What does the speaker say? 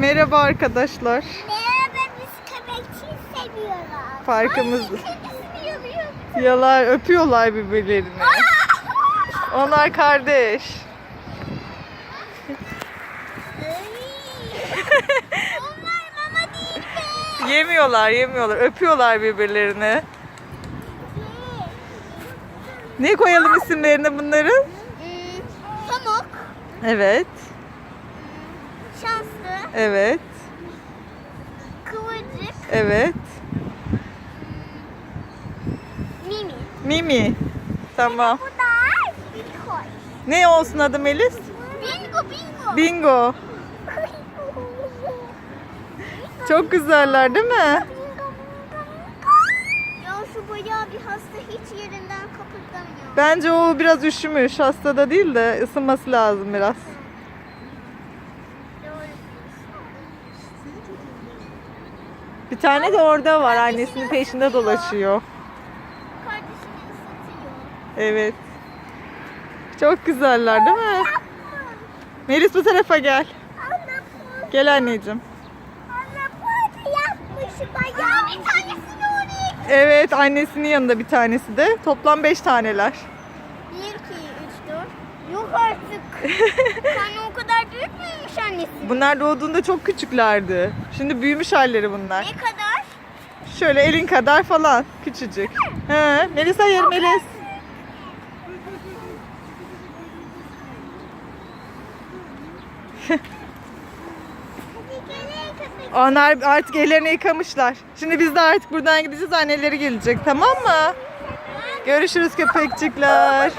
Merhaba arkadaşlar. Merhaba biz köpekçiyi seviyoruz. Parkımız- Ay. Yalar öpüyorlar birbirlerini. Onlar kardeş. Onlar mama değil mi? Yemiyorlar, yemiyorlar. Öpüyorlar birbirlerini. Ne koyalım isimlerini bunların? Hmm, Pamuk, Evet, şanslı, evet, kıvırcık, evet. mimi. Mimi. Tamam. Bu da Bitcoin. Ne olsun adı Melis? Bingo bingo. Bingo. Çok güzeller değil mi? Bingo, bingo, bingo. Ya şu bayağı bir hasta hiç yerinden kıpırdamıyor. Bence o biraz üşümüş. Hasta da değil de ısınması lazım biraz. Bir tane de orada var. Annesinin peşinde dolaşıyor. Evet. Çok güzeller değil mi? Melis bu tarafa gel. Gel anneciğim. Evet annesinin yanında bir tanesi de. Toplam 5 taneler. 1, 2, 3, 4. Yok artık. Karnı o kadar büyük müymüş annesi? Bunlar doğduğunda çok küçüklerdi. Şimdi büyümüş halleri bunlar. Ne kadar? Şöyle elin kadar falan. Küçücük. He, Melis hayır Melis. Onlar artık ellerini yıkamışlar. Şimdi biz de artık buradan gideceğiz. Anneleri gelecek tamam mı? Görüşürüz köpekçikler.